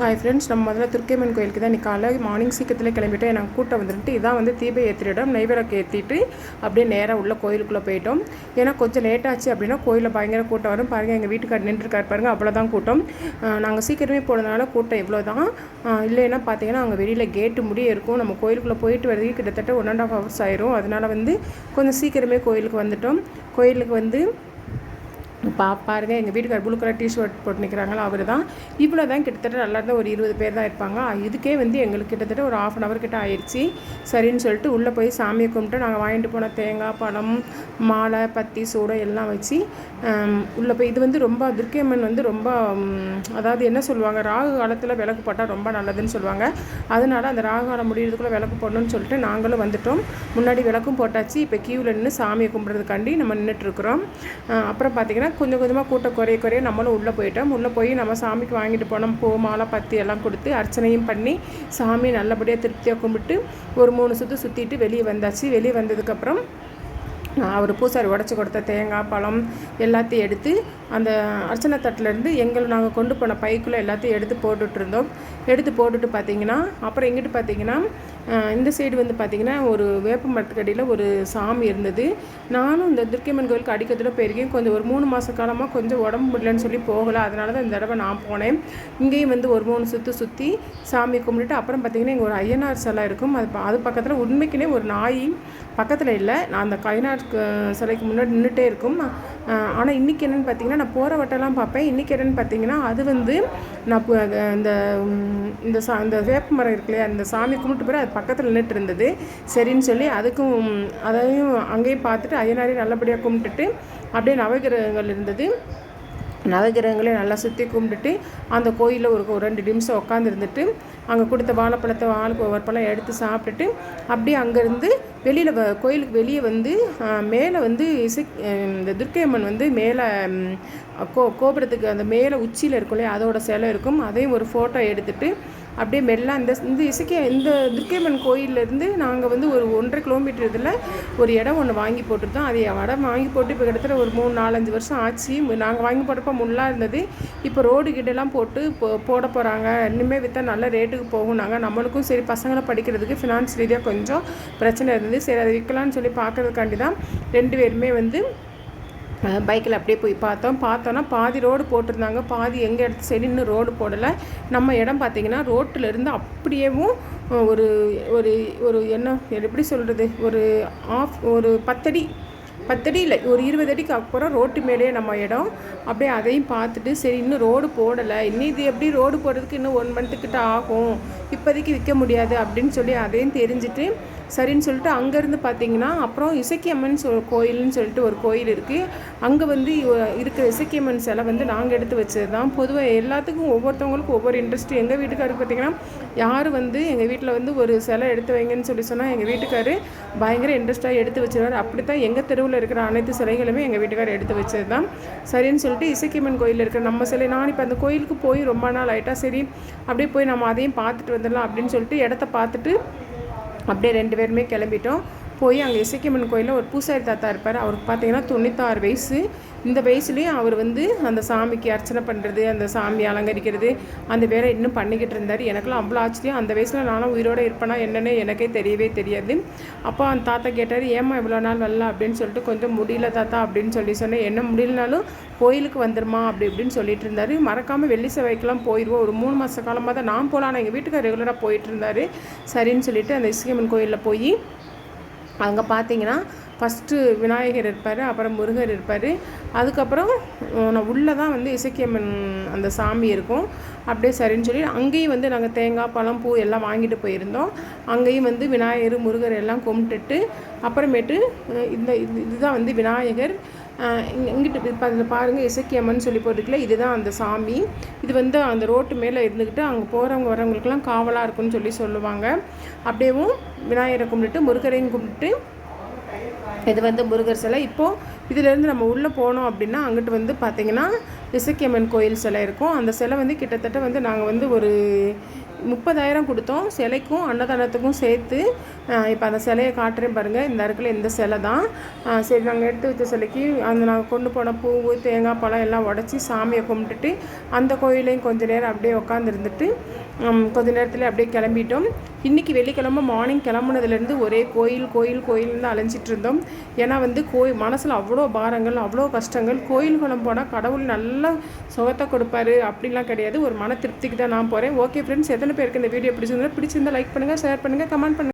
Hi friends நம்ம முதல்ல துர்க்கைமன் கோயிலுக்கு தான் இன்றைக்கி மார்னிங் சீக்கிரத்தில் கிளம்பிட்டு எனக்கு கூட்டம் வந்துட்டு இதான் வந்து தீப ஏற்றிடம் நெய்விளக்கு ஏற்றிட்டு அப்படியே நேராக உள்ள கோயிலுக்குள்ளே போயிட்டோம். ஏன்னா கொஞ்சம் லேட் ஆச்சு அப்படின்னா கோயிலில் பயங்கர கூட்டம் வரும். பாருங்கள் எங்கள் வீட்டுக்கார் நின்றுருக்காரு பாருங்கள் அவ்வளோதான் கூட்டம். நாங்கள் சீக்கிரமே போனதுனால கூட்டம் இவ்வளோ தான் இல்லைன்னா பார்த்தீங்கன்னா அங்கே வெளியில் கேட்டு முடிய இருக்கும். நம்ம கோயிலுக்குள்ளே போயிட்டு வரதுக்கு கிட்டத்தட்ட ஒன் அண்ட் ஆஃப் ஹவர்ஸ் ஆயிரும். அதனால் வந்து கொஞ்சம் சீக்கிரமே கோயிலுக்கு வந்துட்டோம். கோயிலுக்கு வந்து பா பாருங்க எங்கள் வீட்டுக்கார் ப்ளூ கலர் டிஷர்ட் போட்டு நிற்கிறாங்களோ அவர் தான் இவ்வளோ தான் கிட்டத்தட்ட நல்லா இருந்தால் ஒரு இருபது பேர் தான் இருப்பாங்க. இதுக்கே வந்து எங்களுக்கு கிட்டத்தட்ட ஒரு ஆஃப் அன் ஹவர் கிட்ட ஆயிடுச்சு சரின்னு சொல்லிட்டு உள்ளே போய் சாமியை கும்பிட்டு நாங்கள் வாங்கிட்டு போன தேங்காய் பழம் மாலை பத்தி சூடம் எல்லாம் வச்சு உள்ளே போய் இது வந்து ரொம்ப துர்க்கையம்மன் வந்து ரொம்ப அதாவது என்ன சொல்லுவாங்க ராகு காலத்தில் விளக்கு போட்டால் ரொம்ப நல்லதுன்னு சொல்லுவாங்க. அதனால் அந்த ராகு காலம் முடிகிறதுக்குள்ளே விளக்கு போடணும்னு சொல்லிட்டு நாங்களும் வந்துட்டோம். முன்னாடி விளக்கும் போட்டாச்சு இப்போ கியூவில் நின்று சாமியை கும்பிட்றதுக்காண்டி நம்ம நின்றுட்டுருக்குறோம் அப்புறம் பார்த்திங்கன்னா கொஞ்சம் கொஞ்சமாக கூட்டம் குறைய குறைய நம்மளும் உள்ளே போயிட்டோம். உள்ளே போய் நம்ம சாமிக்கு வாங்கிட்டு போனோம். பூ மாலை பத்தி எல்லாம் கொடுத்து அர்ச்சனையும் பண்ணி சாமி நல்லபடியாக திருப்தியாக கும்பிட்டு ஒரு மூணு சுற்று சுற்றிட்டு வெளியே வந்தாச்சு. வெளியே வந்ததுக்கப்புறம் அவர் பூசாரி உடச்சி கொடுத்த தேங்காய் பழம் எல்லாத்தையும் எடுத்து அந்த அர்ச்சனை தட்டிலேருந்து எங்களை நாங்கள் கொண்டு போன பைக்குள்ளே எல்லாத்தையும் எடுத்து போட்டுட்ருந்தோம் எடுத்து போட்டுட்டு பார்த்தீங்கன்னா அப்புறம் எங்கிட்டு பார்த்தீங்கன்னா இந்த சைடு வந்து பார்த்திங்கன்னா ஒரு வேப்ப மரத்துக்கடியில் ஒரு சாமி இருந்தது. நானும் இந்த துர்க்கைமன் கோயிலுக்கு அடிக்கிறதுல போயிருக்கேன். கொஞ்சம் ஒரு மூணு மாத காலமாக கொஞ்சம் உடம்பு முடியலன்னு சொல்லி போகலை. அதனால தான் இந்த தடவை நான் போனேன். இங்கேயும் வந்து ஒரு மூணு சுற்றி சுற்றி சாமி கும்பிட்டுட்டு அப்புறம் பார்த்திங்கன்னா இங்கே ஒரு ஐயனார் சிலை இருக்கும். அது அது பக்கத்தில் உண்மைக்குனே ஒரு நாய் பக்கத்தில் இல்லை. நான் அந்த கைநாட் சிலைக்கு முன்னாடி நின்றுட்டே இருக்கும். ஆனால் இன்றைக்கி என்னென்னு பார்த்தீங்கன்னா நான் போகிற வட்டம்லாம் பார்ப்பேன் இன்றைக்கி என்னென்னு பார்த்தீங்கன்னா அது வந்து நான் இந்த இந்த சா இந்த வேப்ப மரம் இருக்கு இல்லையா அந்த சாமி கும்பிட்டு போய் அது பக்கத்தில் நின்றுட்டு இருந்தது சரின்னு சொல்லி அதுக்கும் அதையும் அங்கேயும் பார்த்துட்டு அய்யனாரையும் நல்லபடியாக கும்பிட்டுட்டு அப்படியே நவகிரகங்கள் இருந்தது. நவகிரகங்களே நல்லா சுற்றி கும்பிட்டுட்டு அந்த கோயிலில் ஒரு ஒரு ரெண்டு நிமிஷம் உட்காந்துருந்துட்டு அங்கே கொடுத்த வாழைப்பழத்தை ஆளுக்கு ஒவ்வொரு பழம் எடுத்து சாப்பிட்டுட்டு அப்படியே அங்கேருந்து வெளியில் வ கோயிலுக்கு வெளியே வந்து மேலே வந்து இசை இந்த துர்க்கை அம்மன் வந்து மேலே கோ கோபுரத்துக்கு அந்த மேலே உச்சியில் இருக்கும் இல்லையா அதோட சிலை இருக்கும். அதையும் ஒரு ஃபோட்டோ எடுத்துகிட்டு அப்படியே மெல்ல இந்த இந்த இசைக்க இந்த துர்க்கையம்மன் கோயிலேருந்து நாங்கள் வந்து ஒரு ஒன்றரை கிலோமீட்டர் இதில் ஒரு இடம் ஒன்று வாங்கி போட்டுருந்தோம். அதை இடம் வாங்கி போட்டு இப்போ கிட்டத்தட்ட ஒரு மூணு நாலஞ்சு வருஷம் ஆச்சு. நாங்கள் வாங்கி போட்டப்போ முள்ளாக இருந்தது. இப்போ ரோடு கிட்டலாம் போட்டு போ போட போகிறாங்க இன்னுமே விற்றா நல்ல ரேட்டுக்கு போகும். நாங்கள் நம்மளுக்கும் சரி பசங்களை படிக்கிறதுக்கு ஃபினான்ஸ் ரீதியாக கொஞ்சம் பிரச்சனை இருந்தது. சரி அதை விற்கலான்னு சொல்லி பார்க்கறதுக்காண்டி தான் ரெண்டு பேருமே வந்து பைக்கில் அப்படியே போய் பார்த்தோம். பார்த்தோன்னா பாதி ரோடு போட்டிருந்தாங்க. பாதி எங்கே இடத்து சரி இன்னும் ரோடு போடலை. நம்ம இடம் பார்த்திங்கன்னா ரோட்டிலேருந்து அப்படியேவும் ஒரு ஒரு ஒரு என்ன எப்படி சொல்கிறது ஒரு ஆஃப் ஒரு பத்தடி பத்தடி இல்லை ஒரு இருபது அடிக்கு அப்புறம் ரோட்டு மேலேயே நம்ம இடம். அப்படியே அதையும் பார்த்துட்டு சரி இன்னும் ரோடு போடலை. இன்னும் இது எப்படி ரோடு போடுறதுக்கு இன்னும் ஒன் மந்த்துக்கிட்ட ஆகும். இப்போதைக்கு விற்க முடியாது அப்படின்னு சொல்லி அதையும் தெரிஞ்சுட்டு சரின்னு சொல்லிட்டு அங்கேருந்து பார்த்தீங்கன்னா அப்புறம் இசக்கியம்மன் சொல் கோயில்னு சொல்லிட்டு ஒரு கோயில் இருக்குது அங்கே வந்து இருக்கிற இசக்கியம்மன் சிலை வந்து நாங்கள் எடுத்து வச்சது தான் பொதுவாக எல்லாத்துக்கும் ஒவ்வொருத்தவங்களுக்கும் ஒவ்வொரு இன்ட்ரெஸ்ட் எங்கள் வீட்டுக்காருக்கு பார்த்தீங்கன்னா யார் வந்து எங்கள் வீட்டில் வந்து ஒரு சிலை எடுத்து வைங்கன்னு சொல்லி சொன்னால் எங்கள் வீட்டுக்காரு பயங்கர இன்ட்ரெஸ்ட்டாக எடுத்து வச்சிருவார். அப்படி தான் எங்கள் தெருவில் இருக்கிற அனைத்து சிலைகளுமே எங்கள் வீட்டுக்காரர் எடுத்து வச்சது தான் சரின்னு சொல்லிட்டு இசக்கியம்மன் கோயில் இருக்கிற நம்ம சிலை நான் இப்போ அந்த கோயிலுக்கு போய் ரொம்ப நாள் ஆகிட்டா சரி அப்படியே போய் நம்ம அதையும் பார்த்துட்டு வந்துடலாம் அப்படின்னு சொல்லிட்டு இடத்த பார்த்துட்டு அப்படியே ரெண்டு பேருமே கிளம்பிட்டோம் போய் அங்கே இசைக்கம்மன் கோயிலில் ஒரு பூசாரி தாத்தா இருப்பார். அவருக்கு பார்த்தீங்கன்னா தொண்ணூத்தாறு வயசு. இந்த வயசுலேயும் அவர் வந்து அந்த சாமிக்கு அர்ச்சனை பண்ணுறது அந்த சாமி அலங்கரிக்கிறது அந்த வேலை இன்னும் பண்ணிக்கிட்டு இருந்தார். எனக்குலாம் அவ்வளோ ஆச்சரியம். அந்த வயசில் நானும் உயிரோடு இருப்பேனா என்னென்னு எனக்கே தெரியவே தெரியாது. அப்போ அந்த தாத்தா கேட்டார் ஏமா இவ்வளோ நாள் வரல? அப்படின்னு சொல்லிட்டு கொஞ்சம் முடியல தாத்தா அப்படின்னு சொல்லி சொன்னேன். என்ன முடியலனாலும் கோயிலுக்கு வந்துருமா? அப்படி இப்படின்னு சொல்லிட்டு இருந்தார். மறக்காமல் வெள்ளி செவ்வாய்க்கெல்லாம் போயிடுவோம் ஒரு மூணு மாத காலமாக தான் நான் போகலாம் ஆனால் எங்கள் வீட்டுக்கு ரெகுலராக போயிட்டு இருந்தார். சரின்னு சொல்லிட்டு அந்த இஸ்கியம்மன் கோயிலில் போய் அங்கே பார்த்தீங்கன்னா ஃபஸ்ட்டு விநாயகர் இருப்பார் அப்புறம் முருகர் இருப்பார். அதுக்கப்புறம் நான் உள்ளே தான் வந்து இசக்கியம்மன் அந்த சாமி இருக்கும். அப்படியே சரின்னு சொல்லி அங்கேயும் வந்து நாங்கள் தேங்காய் பழம் பூ எல்லாம் வாங்கிட்டு போயிருந்தோம். அங்கேயும் வந்து விநாயகர் முருகர் எல்லாம் கும்பிட்டுட்டு அப்புறமேட்டு இந்த இதுதான் வந்து விநாயகர். இங்கிட்டு இப்போ அதில் பாருங்கள் இசக்கியம்மன் சொல்லி போட்டுக்கல இதுதான் அந்த சாமி. இது வந்து அந்த ரோட்டு மேலே இருந்துக்கிட்டு அங்கே போகிறவங்க வரவங்களுக்குலாம் காவலாக இருக்குன்னு சொல்லி சொல்லுவாங்க. அப்படியேவும் விநாயகரை கும்பிட்டுட்டு முருகரையும் கும்பிட்டு இது வந்து முருகர் சிலை. இப்போது இதிலேருந்து நம்ம உள்ளே போனோம் அப்படின்னா அங்கிட்டு வந்து பார்த்திங்கன்னா இசக்கியம்மன் கோயில் சிலை இருக்கும். அந்த சிலை வந்து கிட்டத்தட்ட வந்து நாங்கள் வந்து ஒரு முப்பதாயிரம் கொடுத்தோம். சிலைக்கும் அன்னதானத்துக்கும் சேர்த்து இப்போ அந்த சிலையை காட்டுறேன் பாருங்கள் இந்த இடத்துல இந்த சிலை தான். சரி நாங்கள் எடுத்து வச்ச சிலைக்கு அந்த நாங்கள் கொண்டு போன பூவு தேங்காய் பழம் எல்லாம் உடச்சி சாமியை கும்பிட்டுட்டு அந்த கோயிலையும் கொஞ்ச நேரம் அப்படியே உட்காந்துருந்துட்டு கொஞ்ச நேரத்தில் அப்படியே கிளம்பிட்டோம். இன்றைக்கி வெள்ளிக்கிழமை மார்னிங் கிளம்புனதுலேருந்து ஒரே கோயில் கோயில் கோயில்னு அலைஞ்சிட்டு இருந்தோம். ஏன்னா வந்து கோயில் மனசில் அவ்வளோ பாரங்கள் அவ்வளோ கஷ்டங்கள். கோயில் குளம் போனால் கடவுள் நல்ல சுகத்தை கொடுப்பாரு அப்படிலாம் கிடையாது. ஒரு மன திருப்திக்கு தான் நான் போகிறேன் ஓகே ஃப்ரெண்ட்ஸ் எத்தனை பேருக்கு இந்த வீடியோ பிடிச்சிருந்தா பிடிச்சிருந்தா லைக் பண்ணுங்கள் ஷேர் பண்ணுங்கள் கமெண்ட் பண்ணுங்கள்